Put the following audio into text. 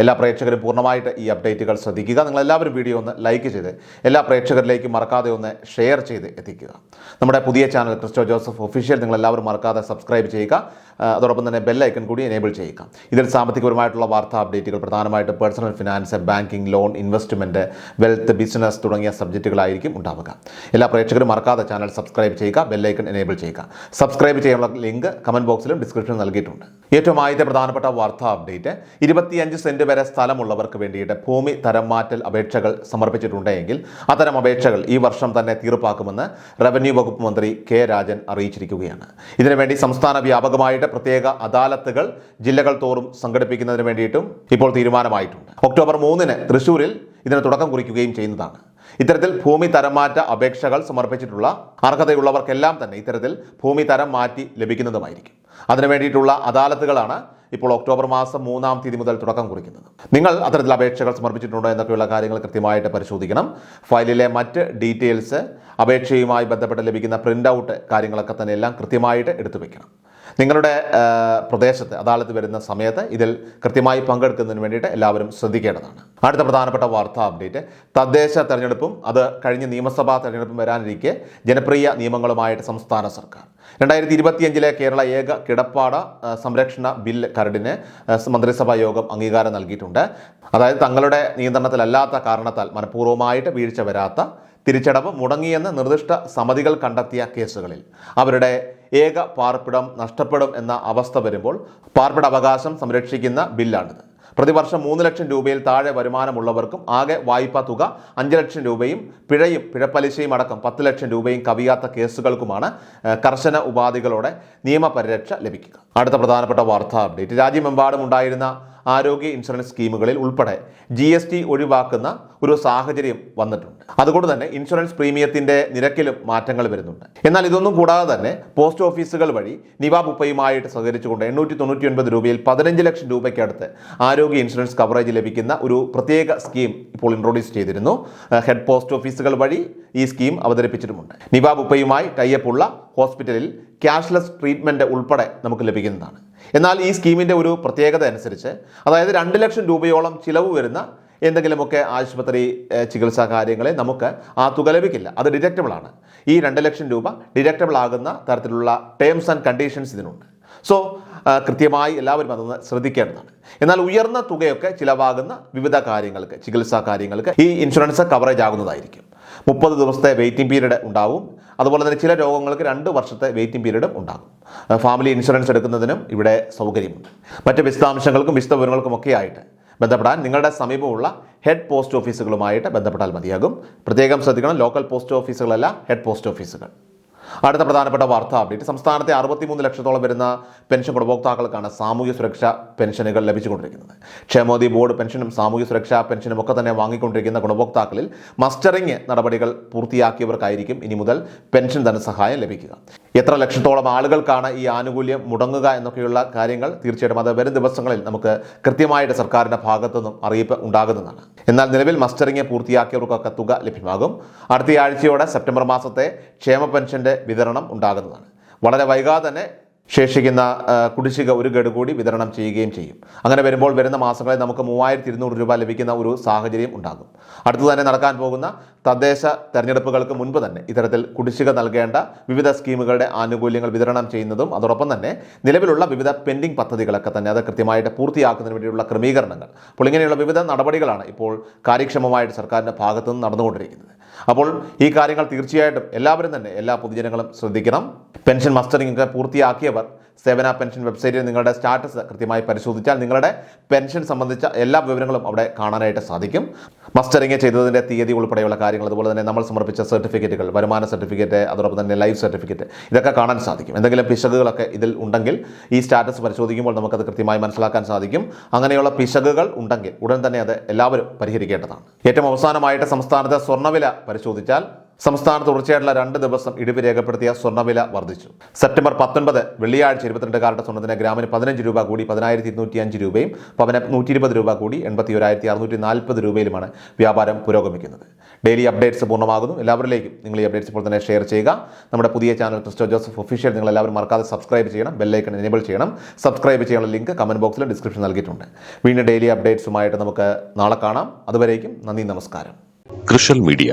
എല്ലാ പ്രേക്ഷകരും പൂർണമായിട്ട് ഈ അപ്ഡേറ്റുകൾ ശ്രദ്ധിക്കുക. നിങ്ങളെല്ലാവരും വീഡിയോ ഒന്ന് ലൈക്ക് ചെയ്ത് എല്ലാ പ്രേക്ഷകരിലേക്കും മറക്കാതെ ഒന്ന് ഷെയർ ചെയ്ത് എത്തിക്കുക. നമ്മുടെ പുതിയ ചാനൽ ക്രിസ്റ്റോ ജോസഫ് ഒഫീഷ്യൽ നിങ്ങളെല്ലാവരും മറക്കാതെ സബ്സ്ക്രൈബ് ചെയ്യുക. അതോടൊപ്പം തന്നെ ബെല്ലൈക്കൺ കൂടി എനേബിൾ ചെയ്യുക. ഇതിൽ സാമ്പത്തികപരമായിട്ടുള്ള വാർത്താ അപ്ഡേറ്റുകൾ പ്രധാനമായിട്ട് personal finance banking loan investment wealth business തുടങ്ങിയ സബ്ജക്റ്റുകളായിരിക്കും ഉണ്ടാവുക. എല്ലാ പ്രേക്ഷകരും മറക്കാതെ ചാനൽ സബ്സ്ക്രൈബ് ചെയ്യുക ബെല്ലൈക്കൺ എനേബിൾ ചെയ്യുക. സബ്സ്ക്രൈബ് ചെയ്യാനുള്ള ലിങ്ക് കമന്റ് ബോക്സിലും ഡിസ്ക്രിപ്ഷനിലും നൽകിയിട്ടുണ്ട്. ഏറ്റവും ആദ്യത്തെ പ്രധാനപ്പെട്ട വാർത്താ അപ്ഡേറ്റ് ഇരുപത്തിയഞ്ച് സെന്റ് വരെ സ്ഥലമുള്ളവർക്ക് വേണ്ടിയിട്ട് ഭൂമി തരം മാറ്റൽ അപേക്ഷകൾ സമർപ്പിച്ചിട്ടുണ്ടെങ്കിൽ അത്തരം അപേക്ഷകൾ ഈ വർഷം തന്നെ തീർപ്പാക്കുമെന്ന് റവന്യൂ വകുപ്പ് മന്ത്രി കെ രാജൻ അറിയിച്ചിരിക്കുകയാണ്. ഇതിനുവേണ്ടി സംസ്ഥാന വ്യാപകമായിട്ട് പ്രത്യേക അദാലത്തുകൾ ജില്ലകൾ തോറും സംഘടിപ്പിക്കുന്നതിന് വേണ്ടിയിട്ടും ഇപ്പോൾ തീരുമാനമായിട്ടുണ്ട്. ഒക്ടോബർ മൂന്നിന് തൃശൂരിൽ ഇതിന് തുടക്കം കുറിക്കുകയും ചെയ്യുന്നതാണ്. ഇത്തരത്തിൽ ഭൂമി തരം മാറ്റ അപേക്ഷകൾ സമർപ്പിച്ചിട്ടുള്ള അർഹതയുള്ളവർക്കെല്ലാം തന്നെ ഇത്തരത്തിൽ ഭൂമി തരം മാറ്റി ലഭിക്കുന്നതുമായിരിക്കും. അതിനു വേണ്ടിയിട്ടുള്ള അദാലത്തുകളാണ് ഇപ്പോൾ ഒക്ടോബർ മാസം മൂന്നാം തീയതി മുതൽ തുടക്കം കുറിക്കുന്നത്. നിങ്ങൾ അത്തരത്തിൽ അപേക്ഷകൾ സമർപ്പിച്ചിട്ടുണ്ടോ എന്നൊക്കെയുള്ള കാര്യങ്ങൾ കൃത്യമായിട്ട് പരിശോധിക്കണം. ഫയലിലെ മറ്റ് ഡീറ്റെയിൽസ് അപേക്ഷയുമായി ബന്ധപ്പെട്ട് ലഭിക്കുന്ന പ്രിന്റ് ഔട്ട് കാര്യങ്ങളൊക്കെ തന്നെ എല്ലാം കൃത്യമായിട്ട് എടുത്തു വെക്കണം നിങ്ങളുടെ പ്രദേശത്ത് അദാലത്ത് വരുന്ന സമയത്ത് ഇതിൽ കൃത്യമായി പങ്കെടുക്കുന്നതിന് വേണ്ടിയിട്ട് എല്ലാവരും ശ്രദ്ധിക്കേണ്ടതാണ്. അടുത്ത പ്രധാനപ്പെട്ട വാർത്താ അപ്ഡേറ്റ്. തദ്ദേശ തെരഞ്ഞെടുപ്പും അത് കഴിഞ്ഞ നിയമസഭാ തെരഞ്ഞെടുപ്പും വരാനിരിക്കെ ജനപ്രിയ നിയമങ്ങളുമായിട്ട് സംസ്ഥാന സർക്കാർ. രണ്ടായിരത്തി ഇരുപത്തിയഞ്ചിലെ കേരള ഏക കിടപ്പാട സംരക്ഷണ ബിൽ കരടിന് മന്ത്രിസഭാ യോഗം അംഗീകാരം നൽകിയിട്ടുണ്ട്. അതായത് തങ്ങളുടെ നിയന്ത്രണത്തിലല്ലാത്ത കാരണത്താൽ മനഃപൂർവമായിട്ട് വീഴ്ച വരാത്ത തിരിച്ചടവ് മുടങ്ങിയെന്ന് നിർദ്ദിഷ്ട സമിതികൾ കണ്ടെത്തിയ കേസുകളിൽ. അവരുടെ ഏക പാർപ്പിടം നഷ്ടപ്പെടും എന്ന അവസ്ഥ വരുമ്പോൾ പാർപ്പിട അവകാശം സംരക്ഷിക്കുന്ന ബില്ലാണിത്. പ്രതിവർഷം മൂന്ന് ലക്ഷം രൂപയിൽ താഴെ വരുമാനമുള്ളവർക്കും ആകെ വായ്പാ തുക അഞ്ച് ലക്ഷം രൂപയും പിഴയും പിഴപ്പലിശയും അടക്കം പത്ത് ലക്ഷം രൂപയും കവിയാത്ത കേസുകൾക്കുമാണ് കർശന ഉപാധികളോടെ നിയമപരിരക്ഷ ലഭിക്കുക. അടുത്ത പ്രധാനപ്പെട്ട വാർത്താ അപ്ഡേറ്റ്. രാജ്യമെമ്പാടും ഉണ്ടായിരുന്ന ആരോഗ്യ ഇൻഷുറൻസ് സ്കീമുകളിൽ ഉൾപ്പെടെ ജി എസ് ടി ഒഴിവാക്കുന്ന ഒരു സാഹചര്യം വന്നിട്ടുണ്ട്. അതുകൊണ്ട് തന്നെ ഇൻഷുറൻസ് പ്രീമിയത്തിന്റെ നിരക്കിലും മാറ്റങ്ങൾ വരുന്നുണ്ട്. എന്നാൽ ഇതൊന്നും കൂടാതെ തന്നെ പോസ്റ്റ് ഓഫീസുകൾ വഴി നിവാബ് ഉപ്പയുമായിട്ട് സഹകരിച്ചുകൊണ്ട് എണ്ണൂറ്റി തൊണ്ണൂറ്റി ഒൻപത് രൂപയിൽ പതിനഞ്ച് ലക്ഷം രൂപയ്ക്കടുത്ത് ആരോഗ്യ ഇൻഷുറൻസ് കവറേജ് ലഭിക്കുന്ന ഒരു പ്രത്യേക സ്കീം ഇപ്പോൾ ഇൻട്രോഡ്യൂസ് ചെയ്തിരുന്നു. ഹെഡ് പോസ്റ്റ് ഓഫീസുകൾ വഴി ഈ സ്കീം അവതരിപ്പിച്ചിട്ടുമുണ്ട്. നിവാബ് ഉപ്പയുമായി ഉള്ള ഹോസ്പിറ്റലിൽ ക്യാഷ്ലെസ് ട്രീറ്റ്മെന്റ് ഉൾപ്പെടെ നമുക്ക് ലഭിക്കുന്നതാണ്. എന്നാൽ ഈ സ്കീമിന്റെ ഒരു പ്രത്യേകത അനുസരിച്ച് അതായത് രണ്ട് ലക്ഷം രൂപയോളം ചിലവ് വരുന്ന എന്തെങ്കിലുമൊക്കെ ആശുപത്രി ചികിത്സാ കാര്യങ്ങളെ നമുക്ക് ആ തുക ലഭിക്കില്ല. അത് ഡിഡക്റ്റബിൾ ആണ്. ഈ രണ്ട് ലക്ഷം രൂപ ഡിഡക്റ്റബിൾ ആകുന്ന തരത്തിലുള്ള ടേംസ് ആൻഡ് കണ്ടീഷൻസ് ഇതിനുണ്ട്. സോ കൃത്യമായി എല്ലാവരും അതൊന്ന് ശ്രദ്ധിക്കേണ്ടതാണ്. എന്നാൽ ഉയർന്ന തുകയൊക്കെ ചിലവാകുന്ന വിവിധ കാര്യങ്ങൾക്ക് ചികിത്സാ കാര്യങ്ങൾക്ക് ഈ ഇൻഷുറൻസ് കവറേജ് ആകുന്നതായിരിക്കും. മുപ്പത് ദിവസത്തെ വെയിറ്റിംഗ് പീരീഡ് ഉണ്ടാവും. അതുപോലെ തന്നെ ചില രോഗങ്ങൾക്ക് രണ്ട് വർഷത്തെ വെയിറ്റിംഗ് പീരീഡും ഉണ്ടാകും. ഫാമിലി ഇൻഷുറൻസ് എടുക്കുന്നതിനും ഇവിടെ സൗകര്യമുണ്ട്. മറ്റ് വിശദാംശങ്ങൾക്കും വിശദവിവരങ്ങൾക്കും ഒക്കെ ആയിട്ട് ബന്ധപ്പെടാൻ നിങ്ങളുടെ സമീപമുള്ള ഹെഡ് പോസ്റ്റ് ഓഫീസുകളുമായിട്ട് ബന്ധപ്പെട്ടാൽ മതിയാകും. പ്രത്യേകം ശ്രദ്ധിക്കണം ലോക്കൽ പോസ്റ്റ് ഓഫീസുകളല്ല ഹെഡ് പോസ്റ്റ് ഓഫീസുകൾ അടുത്ത പ്രധാനപ്പെട്ട വാർത്താ. അപ്ഡേറ്റ് സംസ്ഥാനത്തെ അറുപത്തിമൂന്ന് ലക്ഷത്തോളം വരുന്ന പെൻഷൻ ഗുണഭോക്താക്കൾക്കാണ് സാമൂഹ്യ സുരക്ഷാ പെൻഷനുകൾ ലഭിച്ചുകൊണ്ടിരിക്കുന്നത്. ക്ഷേമോദി ബോർഡ് പെൻഷനും സാമൂഹ്യ സുരക്ഷാ പെൻഷനും ഒക്കെ തന്നെ വാങ്ങിക്കൊണ്ടിരിക്കുന്ന ഗുണഭോക്താക്കളിൽ മസ്റ്ററിംഗ് നടപടികൾ പൂർത്തിയാക്കിയവർക്കായിരിക്കും ഇനി മുതൽ പെൻഷൻ ധനസഹായം ലഭിക്കുക. എത്ര ലക്ഷത്തോളം ആളുകൾക്കാണ് ഈ ആനുകൂല്യം മുടങ്ങുക എന്നൊക്കെയുള്ള കാര്യങ്ങൾ തീർച്ചയായിട്ടും അത് വരും ദിവസങ്ങളിൽ നമുക്ക് കൃത്യമായിട്ട് സർക്കാരിന്റെ ഭാഗത്തുനിന്നും അറിയിപ്പ് ഉണ്ടാകുന്നതാണ്. എന്നാൽ നിലവിൽ മസ്റ്ററിംഗ് പൂർത്തിയാക്കിയവർക്കൊക്കെ തുക ലഭ്യമാകും. അടുത്ത ആഴ്ചയോടെ സെപ്റ്റംബർ മാസത്തെ ക്ഷേമ പെൻഷന്റെ വിതരണം ഉണ്ടാകുന്നതാണ്. വളരെ വൈകാതെ തന്നെ ശേഷിക്കുന്ന കുടിശ്ശിക ഒരു ഗഡു കൂടി വിതരണം ചെയ്യുകയും ചെയ്യും. അങ്ങനെ വരുമ്പോൾ വരുന്ന മാസങ്ങളിൽ നമുക്ക് മൂവായിരത്തി ഇരുന്നൂറ് രൂപ ലഭിക്കുന്ന ഒരു സാഹചര്യം ഉണ്ടാകും. അടുത്തു തന്നെ നടക്കാൻ പോകുന്ന തദ്ദേശ തെരഞ്ഞെടുപ്പുകൾക്ക് മുൻപ് തന്നെ ഇത്തരത്തിൽ കുടിശ്ശിക നൽകേണ്ട വിവിധ സ്കീമുകളുടെ ആനുകൂല്യങ്ങൾ വിതരണം ചെയ്യുന്നതും അതോടൊപ്പം തന്നെ നിലവിലുള്ള വിവിധ പെൻഡിംഗ് പദ്ധതികളൊക്കെ തന്നെ അത് കൃത്യമായിട്ട് പൂർത്തിയാക്കുന്നതിന് വേണ്ടിയുള്ള ക്രമീകരണങ്ങൾ. അപ്പോൾ ഇങ്ങനെയുള്ള വിവിധ നടപടികളാണ് ഇപ്പോൾ കാര്യക്ഷമമായിട്ട് സർക്കാരിന്റെ ഭാഗത്തുനിന്ന് നടന്നുകൊണ്ടിരിക്കുന്നത്. അപ്പോൾ ഈ കാര്യങ്ങൾ തീർച്ചയായിട്ടും എല്ലാവരും തന്നെ എല്ലാ പൊതുജനങ്ങളും ശ്രദ്ധിക്കണം. പെൻഷൻ മസ്റ്ററിംഗ് ഒക്കെ പൂർത്തിയാക്കിയവർ സേവന പെൻഷൻ വെബ്സൈറ്റിൽ നിങ്ങളുടെ സ്റ്റാറ്റസ് കൃത്യമായി പരിശോധിച്ചാൽ നിങ്ങളുടെ പെൻഷൻ സംബന്ധിച്ച എല്ലാ വിവരങ്ങളും അവിടെ കാണാനായിട്ട് സാധിക്കും. മസ്റ്ററിംഗ് ചെയ്തതിന്റെ തീയതി ഉൾപ്പെടെയുള്ള കാര്യങ്ങൾ അതുപോലെ തന്നെ നമ്മൾ സമർപ്പിച്ച സർട്ടിഫിക്കറ്റുകൾ വരുമാന സർട്ടിഫിക്കറ്റ് അതോടൊപ്പം തന്നെ ലൈഫ് സർട്ടിഫിക്കറ്റ് ഇതൊക്കെ കാണാൻ സാധിക്കും. എന്തെങ്കിലും പിശകുകളൊക്കെ ഇതിൽ ഉണ്ടെങ്കിൽ ഈ സ്റ്റാറ്റസ് പരിശോധിക്കുമ്പോൾ നമുക്കത് കൃത്യമായി മനസ്സിലാക്കാൻ സാധിക്കും. അങ്ങനെയുള്ള പിശകുകൾ ഉണ്ടെങ്കിൽ ഉടൻ തന്നെ അത് എല്ലാവരും പരിഹരിക്കേണ്ടതാണ്. ഏറ്റവും അവസാനമായിട്ട് സംസ്ഥാനത്തെ സ്വർണവില പരിശോധിച്ചാൽ സംസ്ഥാനത്ത് തുടർച്ചയായിട്ടുള്ള രണ്ട് ദിവസം ഇടിവ് രേഖപ്പെടുത്തിയ സ്വർണവില വർദ്ധിച്ചു. സെപ്റ്റംബർ പത്തൊൻപത് വെള്ളിയാഴ്ച ഇരുപത്തിരണ്ട് കാരറ്റ് സ്വർണത്തിന് ഗ്രാമിന് പതിനഞ്ച് രൂപ കൂടി പതിനായിരത്തി ഇരുന്നൂറ്റി അഞ്ച് രൂപയും പവന നൂറ്റി ഇരുപത് രൂപ കൂടി എൺപത്തി ഒരായിരത്തി അറുന്നൂറ്റി നാൽപ്പത് രൂപയിലുമാണ് വ്യാപാരം പുരോഗമിക്കുന്നത്. ഡെയിലി അപ്ഡേറ്റ്സ് പൂർണമാകുന്നു. എല്ലാവരിലേക്കും നിങ്ങൾ ഈ അപ്ഡേറ്റ്സ് ഇപ്പോൾ തന്നെ ഷെയർ ചെയ്യുക. നമ്മുടെ പുതിയ ചാനൽ ക്രിസ്റ്റോ ജോസഫ് ഒഫീഷ്യൽ നിങ്ങൾ എല്ലാവരും മറക്കാതെ സബ്സ്ക്രൈബ് ചെയ്യണം. ബെല്ലൈക്കൺ എനേബിൾ ചെയ്യണം. സബ്സ്ക്രൈബ് ചെയ്യാനുള്ള ലിങ്ക് കമന്റ് ബോക്സിൽ ഡിസ്ക്രിപ്ഷൻ നൽകിയിട്ടുണ്ട്. വീണ്ടും ഡെയിലി അപ്ഡേറ്റ്സുമായിട്ട് നമുക്ക് നാളെ കാണാം. അതുവരേക്കും നന്ദി നമസ്കാരം. കൃഷൽ മീഡിയ